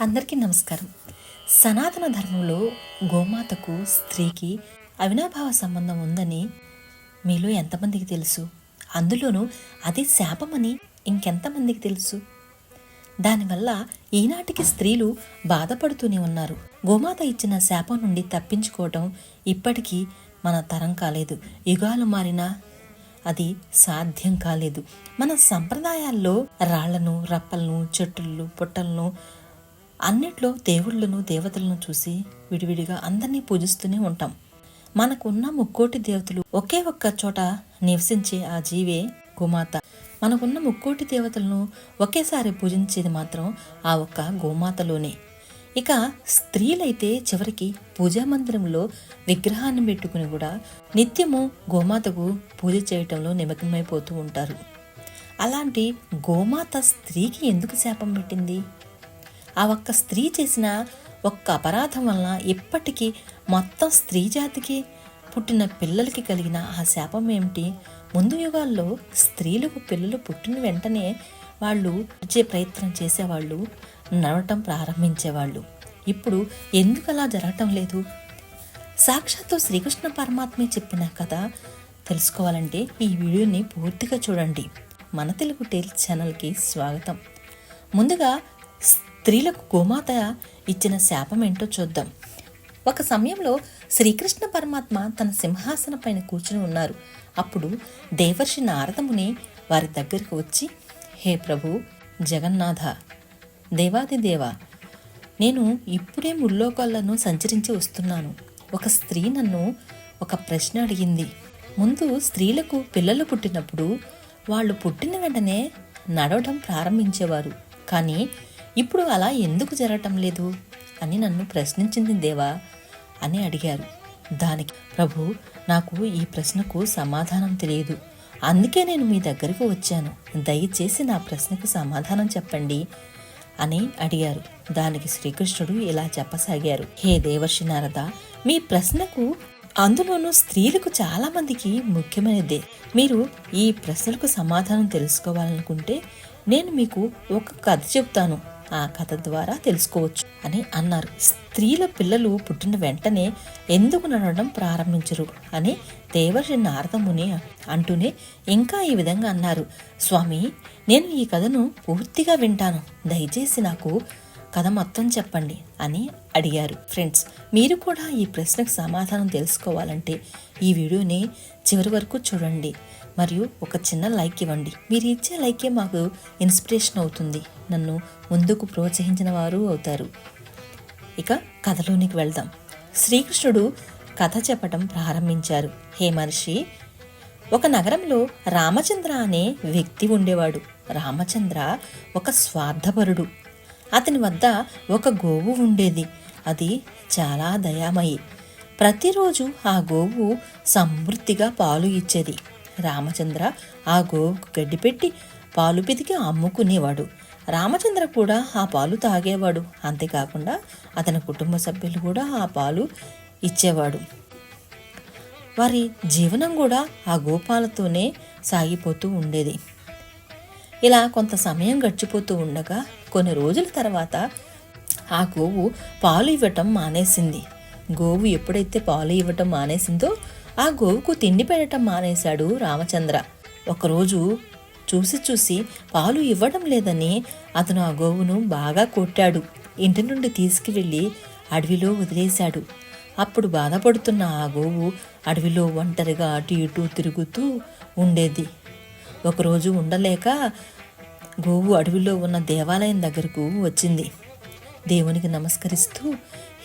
అందరికీ నమస్కారం. సనాతన ధర్మంలో గోమాతకు స్త్రీకి అవినాభావ సంబంధం ఉందని మీలో ఎంతమందికి తెలుసు? అందులోనూ అది శాపమని ఇంకెంతమందికి తెలుసు? దానివల్ల ఈనాటికి స్త్రీలు బాధపడుతూనే ఉన్నారు. గోమాత ఇచ్చిన శాపం నుండి తప్పించుకోవటం ఇప్పటికీ మన తరం కాలేదు. యుగాలు మారినా అది సాధ్యం కాలేదు. మన సంప్రదాయాల్లో రాళ్ళను రప్పలను చెట్టులను పుట్టలను అన్నిట్లో దేవుళ్ళను దేవతలను చూసి విడివిడిగా అందరినీ పూజిస్తూనే ఉంటాం. మనకున్న ముక్కోటి దేవతలు ఒకే ఒక్క చోట నివసించే ఆ జీవే గోమాత. మనకున్న ముక్కోటి దేవతలను ఒకేసారి పూజించేది మాత్రం ఆ ఒక్క గోమాతలోనే. ఇక స్త్రీలైతే చివరికి పూజా మందిరంలో విగ్రహాన్ని పెట్టుకుని కూడా నిత్యము గోమాతకు పూజ చేయటంలో నిమగ్నమైపోతూ ఉంటారు. అలాంటి గోమాత స్త్రీకి ఎందుకు శాపం పెట్టింది? ఆ ఒక్క స్త్రీ చేసిన ఒక్క అపరాధం వలన ఇప్పటికీ మొత్తం స్త్రీ జాతికి పుట్టిన పిల్లలకి కలిగిన ఆ శాపం ఏమిటి? ముందు యుగాల్లో స్త్రీలకు పిల్లలు పుట్టిన వెంటనే వాళ్ళు ఇచ్చే ప్రయత్నం చేసేవాళ్ళు నడవటం ప్రారంభించేవాళ్ళు. ఇప్పుడు ఎందుకు అలా జరగటం లేదు? సాక్షాత్తు శ్రీకృష్ణ పరమాత్మే చెప్పిన కథ తెలుసుకోవాలంటే ఈ వీడియోని పూర్తిగా చూడండి. మన తెలుగు టేల్ ఛానల్కి స్వాగతం. ముందుగా స్త్రీలకు గోమాత ఇచ్చిన శాపం ఏంటో చూద్దాం. ఒక సమయంలో శ్రీకృష్ణ పరమాత్మ తన సింహాసన పైన కూర్చుని ఉన్నారు. అప్పుడు దేవర్షి నారదముని వారి దగ్గరికి వచ్చి హే ప్రభు జగన్నాథ దేవాది దేవ నేను ఇప్పుడే ముల్లోకాలను సంచరించి వస్తున్నాను. ఒక స్త్రీ నన్ను ఒక ప్రశ్న అడిగింది. ముందు స్త్రీలకు పిల్లలు పుట్టినప్పుడు వాళ్ళు పుట్టిన వెంటనే నడవడం ప్రారంభించేవారు. కానీ ఇప్పుడు అలా ఎందుకు జరగటం లేదు? అని నన్ను ప్రశ్నించింది దేవా అని అడిగారు. దానికి ప్రభు నాకు ఈ ప్రశ్నకు సమాధానం తెలియదు. అందుకే నేను మీ దగ్గరకు వచ్చాను. దయచేసి నా ప్రశ్నకు సమాధానం చెప్పండి అని అడిగారు. దానికి శ్రీకృష్ణుడు ఇలా చెప్పసాగారు. హే దేవర్షి నారద మీ ప్రశ్నకు అందులోనూ స్త్రీలకు చాలామందికి ముఖ్యమైనదే. మీరు ఈ ప్రశ్నలకు సమాధానం తెలుసుకోవాలనుకుంటే నేను మీకు ఒక కథ చెప్తాను. ఆ కథ ద్వారా తెలుసుకోవచ్చు అని అన్నారు. స్త్రీల పిల్లలు పుట్టిన వెంటనే ఎందుకు నడవడం ప్రారంభించరు అని దేవర్షి నారదముని అంటూనే ఇంకా ఈ విధంగా అన్నారు. స్వామి నేను ఈ కథను పూర్తిగా వింటాను. దయచేసి నాకు కథ మొత్తం చెప్పండి అని అడిగారు. ఫ్రెండ్స్ మీరు కూడా ఈ ప్రశ్నకు సమాధానం తెలుసుకోవాలంటే ఈ వీడియోని చివరి వరకు చూడండి. మరియు ఒక చిన్న లైక్ ఇవ్వండి. మీరు ఇచ్చే లైకే మాకు ఇన్స్పిరేషన్ అవుతుంది. నన్ను ముందుకు ప్రోత్సహించిన వారు అవుతారు. ఇక కథలోనికి వెళ్దాం. శ్రీకృష్ణుడు కథ చెప్పటం ప్రారంభించారు. హే మహర్షి ఒక నగరంలో రామచంద్ర అనే వ్యక్తి ఉండేవాడు. రామచంద్ర ఒక స్వార్థపరుడు. అతని వద్ద ఒక గోవు ఉండేది. అది చాలా దయామయి. ప్రతిరోజు ఆ గోవు సమృద్ధిగా పాలు ఇచ్చేది. రామచంద్ర ఆ గోవుకు గడ్డి పెట్టి పాలు పితికి అమ్ముకునేవాడు. రామచంద్ర కూడా ఆ పాలు తాగేవాడు. అంతేకాకుండా అతని కుటుంబ సభ్యులు కూడా ఆ పాలు ఇచ్చేవాడు. వారి జీవనం కూడా ఆ గోపాలతోనే సాగిపోతూ ఉండేది. ఇలా కొంత సమయం గడిచిపోతూ ఉండగా కొన్ని రోజుల తర్వాత ఆ గోవు పాలు ఇవ్వటం మానేసింది. గోవు ఎప్పుడైతే పాలు ఇవ్వటం మానేసిందో ఆ గోవుకు తిండి పెట్టడం మానేశాడు రామచంద్ర. ఒకరోజు చూసి చూసి పాలు ఇవ్వడం లేదని అతను ఆ గోవును బాగా కొట్టాడు. ఇంటి నుండి తీసుకువెళ్ళి అడవిలో వదిలేశాడు. అప్పుడు బాధపడుతున్న ఆ గోవు అడవిలో ఒంటరిగా అటు ఇటు తిరుగుతూ ఉండేది. ఒకరోజు ఉండలేక గోవు అడవిలో ఉన్న దేవాలయం దగ్గరకు వచ్చింది. దేవునికి నమస్కరిస్తూ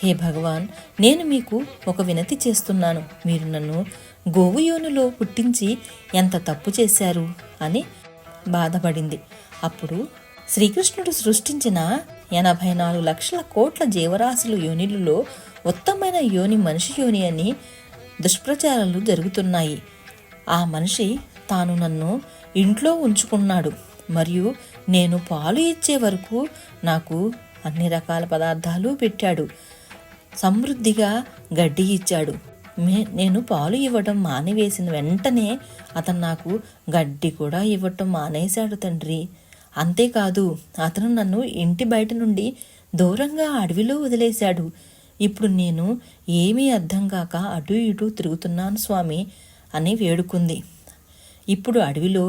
హే భగవాన్ నేను మీకు ఒక వినతి చేస్తున్నాను. మీరు నన్ను గోవు యోనిలో పుట్టించి ఎంత తప్పు చేశారు? అని బాధపడింది. అప్పుడు శ్రీకృష్ణుడు సృష్టించిన ఎనభై నాలుగు లక్షల కోట్ల జీవరాశుల యోనిలలో ఉత్తమమైన యోని మనిషి యోని అని దుష్ప్రచారాలు జరుగుతున్నాయి. ఆ మనిషి తాను నన్ను ఇంట్లో ఉంచుకున్నాడు. మరియు నేను పాలు ఇచ్చే వరకు నాకు అన్ని రకాల పదార్థాలు పెట్టాడు. సమృద్ధిగా గడ్డి ఇచ్చాడు. మే నేను పాలు ఇవ్వటం మానివేసిన వెంటనే అతను నాకు గడ్డి కూడా ఇవ్వటం మానేశాడు తండ్రి. అంతేకాదు అతను నన్ను ఇంటి బయట నుండి దూరంగా అడవిలో వదిలేశాడు. ఇప్పుడు నేను ఏమీ అర్థం కాక అటు ఇటు తిరుగుతున్నాను స్వామి అని వేడుకుంది. ఇప్పుడు అడవిలో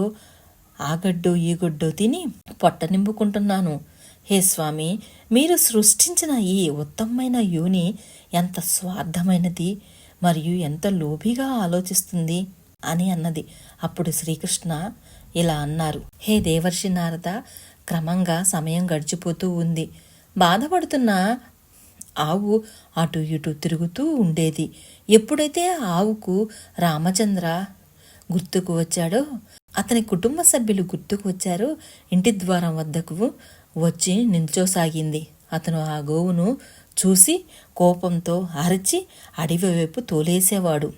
ఆ గడ్డో ఈ గడ్డో తిని పొట్ట నింపుకుంటున్నాను. హే స్వామి మీరు సృష్టించిన ఈ ఉత్తమమైన యోని ఎంత స్వార్థమైనది మరియు ఎంత లోభిగా ఆలోచిస్తుంది అని అన్నది. అప్పుడు శ్రీకృష్ణ ఇలా అన్నారు. హే దేవర్షి నారద క్రమంగా సమయం గడిచిపోతూ ఉంది. బాధపడుతున్న ఆవు అటు ఇటు తిరుగుతూ ఉండేది. ఎప్పుడైతే ఆవుకు రామచంద్ర గుర్తుకు వచ్చాడో. అతని కుటుంబ సభ్యులు గుర్తుకు వచ్చారో. ఇంటి ద్వారం వద్దకు వచ్చి నిల్చోసాగింది. అతను ఆ గోవును చూసి కోపంతో అరచి అడవి వైపు తోలేసేవాడు.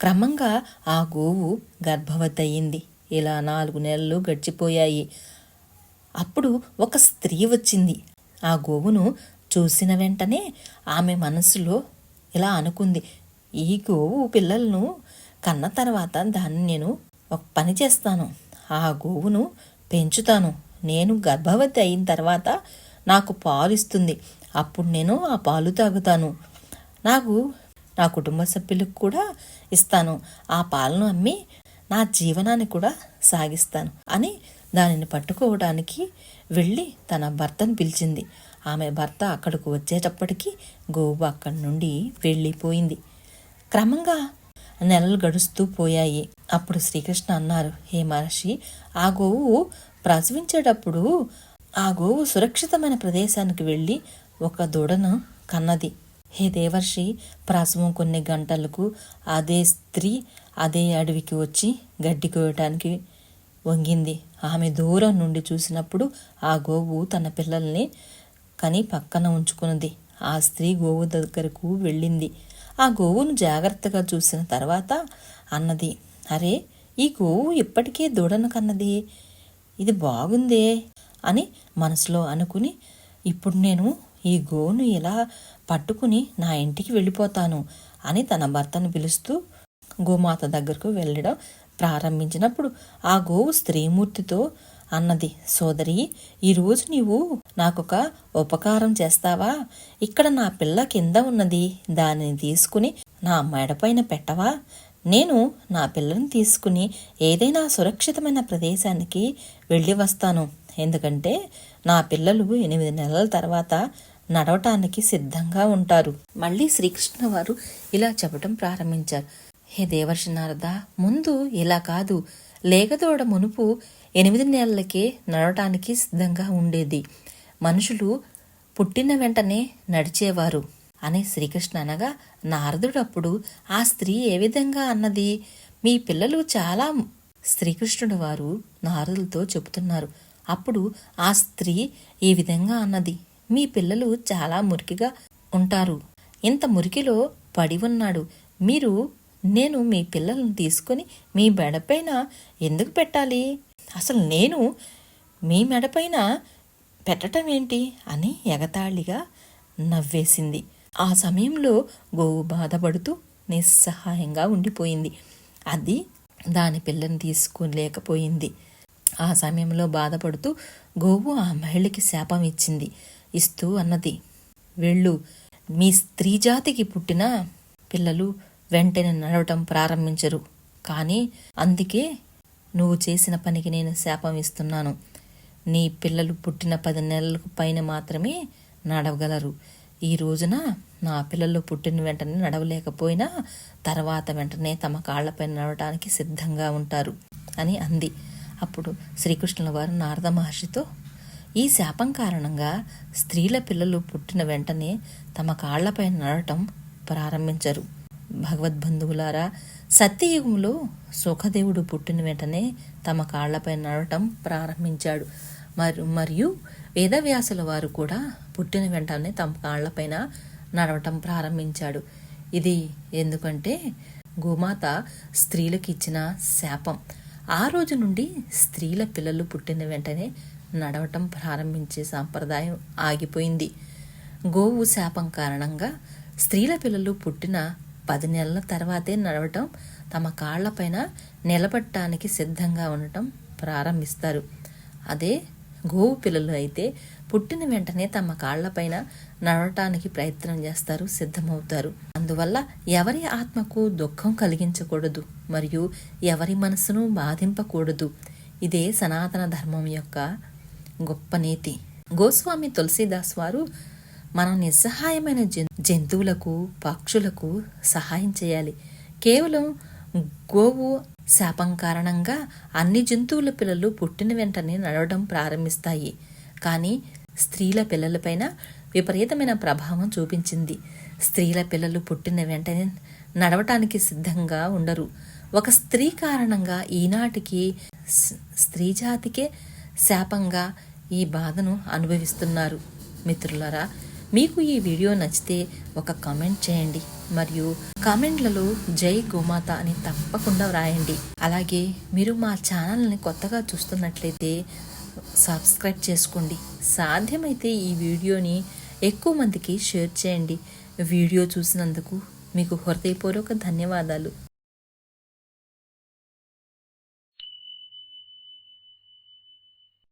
క్రమంగా ఆ గోవు గర్భవతి అయింది ఇలా నాలుగు నెలలు గడిచిపోయాయి. అప్పుడు ఒక స్త్రీ వచ్చింది. ఆ గోవును చూసిన వెంటనే ఆమె మనసులో ఇలా అనుకుంది ఈ గోవు పిల్లలను కన్న తర్వాత దాన్ని నేను ఒక పని చేస్తాను. ఆ గోవును పెంచుతాను. నేను గర్భవతి అయిన తర్వాత నాకు పాలు ఇస్తుంది. అప్పుడు నేను ఆ పాలు తాగుతాను. నాకు నా కుటుంబ సభ్యులకు కూడా ఇస్తాను. ఆ పాలను అమ్మి నా జీవనాన్ని కూడా సాగిస్తాను అని దానిని పట్టుకోవడానికి వెళ్ళి తన భర్తను పిలిచింది. ఆమె భర్త అక్కడికి వచ్చేటప్పటికి గోవు అక్కడి నుండి వెళ్ళిపోయింది. క్రమంగా నెలలు గడుస్తూ పోయాయి. అప్పుడు శ్రీకృష్ణ అన్నారు హే మహర్షి ఆ గోవు ప్రసవించేటప్పుడు ఆ గోవు సురక్షితమైన ప్రదేశానికి వెళ్ళి ఒక దూడను కన్నది. హే దేవర్షి ప్రసవం కొన్ని గంటలకు అదే స్త్రీ అదే అడవికి వచ్చి గడ్డి కోయటానికి వంగింది. ఆమె దూరం నుండి చూసినప్పుడు ఆ గోవు తన పిల్లల్ని కని పక్కన ఉంచుకున్నది. ఆ స్త్రీ గోవు దగ్గరకు వెళ్ళింది. ఆ గోవును జాగ్రత్తగా చూసిన తర్వాత అన్నది అరే ఈ గోవు ఇప్పటికే దూడను కన్నది. ఇది బాగుందే అని మనసులో అనుకుని ఇప్పుడు నేను ఈ గోవును ఇలా పట్టుకుని నా ఇంటికి వెళ్ళిపోతాను అని తన భర్తను పిలుస్తూ గోమాత దగ్గరకు వెళ్ళడం ప్రారంభించినప్పుడు ఆ గోవు స్త్రీమూర్తితో అన్నది. సోదరి ఈరోజు నీవు నాకొక ఉపకారం చేస్తావా? ఇక్కడ నా పిల్ల కింద ఉన్నది. దానిని తీసుకుని నా మెడపైన పెట్టవా? నేను నా పిల్లని తీసుకుని ఏదైనా సురక్షితమైన ప్రదేశానికి వెళ్ళి వస్తాను. ఎందుకంటే నా పిల్లలు ఎనిమిది నెలల తర్వాత నడవటానికి సిద్ధంగా ఉంటారు. మళ్ళీ శ్రీకృష్ణ వారు ఇలా చెప్పడం ప్రారంభించారు. హే దేవర్షి నారద ముందు ఇలా కాదు. లేగదోడ మునుపు ఎనిమిది నెలలకే నడవటానికి సిద్ధంగా ఉండేది. మనుషులు పుట్టిన వెంటనే నడిచేవారు. అని శ్రీకృష్ణ అనగా నారదుడు అప్పుడు ఆ స్త్రీ ఏ విధంగా అన్నది? మీ పిల్లలు చాలా శ్రీకృష్ణుడు వారు నారదులతో చెబుతున్నారు. అప్పుడు ఆ స్త్రీ ఈ విధంగా అన్నది? మీ పిల్లలు చాలా మురికిగా ఉంటారు. ఇంత మురికిలో పడి ఉన్నాడు. మీరు నేను మీ పిల్లలను తీసుకొని మీ బెడపైన ఎందుకు పెట్టాలి? అసలు నేను మీ మెడపైన పెట్టడం ఏంటి అని ఎగతాళిగా నవ్వేసింది. ఆ సమయంలో గోవు బాధపడుతూ నిస్సహాయంగా ఉండిపోయింది. అది దాని పిల్లని తీసుకోలేకపోయింది. ఆ సమయంలో బాధపడుతూ గోవు ఆ మహిళకి శాపం ఇచ్చింది. ఇస్తూ అన్నది వెళ్ళు మీ స్త్రీ జాతికి పుట్టిన పిల్లలు వెంటనే నడవటం ప్రారంభించరు. కానీ అందుకే నువ్వు చేసిన పనికి నేను శాపం ఇస్తున్నాను. నీ పిల్లలు పుట్టిన పది నెలలకు పైన మాత్రమే నడవగలరు. ఈ రోజున నా పిల్లలు పుట్టిన వెంటనే నడవలేకపోయినా తర్వాత వెంటనే తమ కాళ్ళపై నడవటానికి సిద్ధంగా ఉంటారు అని అంది. అప్పుడు శ్రీకృష్ణుల వారు నారద మహర్షితో ఈ శాపం కారణంగా స్త్రీల పిల్లలు పుట్టిన వెంటనే తమ కాళ్ళపై నడవటం ప్రారంభించరు. భగవద్బంధువులారా సత్యయుగంలో సుఖదేవుడు పుట్టిన వెంటనే తమ కాళ్ళపై నడవటం ప్రారంభించాడు. మరి మరియు వేదవ్యాసుల వారు కూడా పుట్టిన వెంటనే తమ కాళ్ళపైన నడవటం ప్రారంభించాడు. ఇది ఎందుకంటే గోమాత స్త్రీలకు ఇచ్చిన శాపం. ఆ రోజు నుండి స్త్రీల పిల్లలు పుట్టిన వెంటనే నడవటం ప్రారంభించే సాంప్రదాయం ఆగిపోయింది. గోవు శాపం కారణంగా స్త్రీల పిల్లలు పుట్టిన పది నెలల తర్వాతే నడవటం తమ కాళ్ళపైన నిలబడటానికి సిద్ధంగా ఉండటం ప్రారంభిస్తారు. అదే గోవు పిల్లలు అయితే పుట్టిన వెంటనే తమ కాళ్ళపైన నడవటానికి ప్రయత్నం చేస్తారు సిద్ధమవుతారు. అందువల్ల ఎవరి ఆత్మకు దుఃఖం కలిగించకూడదు మరియు ఎవరి మనసును బాధింపకూడదు. ఇదే సనాతన ధర్మం యొక్క గొప్ప నీతి. గోస్వామి తులసీదాస్ వారు మనం నిస్సహాయమైన జన్ జంతువులకు పక్షులకు సహాయం చేయాలి. కేవలం గోవు శాపం కారణంగా అన్ని జంతువుల పిల్లలు పుట్టిన వెంటనే నడవడం ప్రారంభిస్తాయి. కానీ స్త్రీల పిల్లలపైన విపరీతమైన ప్రభావం చూపించింది. స్త్రీల పిల్లలు పుట్టిన వెంటనే నడవటానికి సిద్ధంగా ఉండరు. ఒక స్త్రీ కారణంగా ఈనాటికి స్త్రీ జాతికే శాపంగా ఈ బాధను అనుభవిస్తున్నారు. మిత్రులరా మీకు ఈ వీడియో నచ్చితే ఒక కామెంట్ చేయండి. మరియు కామెంట్లలో జై గోమాత అని తప్పకుండా వ్రాయండి. అలాగే మీరు మా ఛానల్ని కొత్తగా చూస్తున్నట్లయితే సబ్స్క్రైబ్ చేసుకోండి. సాధ్యమైతే ఈ వీడియోని ఎక్కువ మందికి షేర్ చేయండి. వీడియో చూసినందుకు మీకు హృదయపూర్వక ధన్యవాదాలు.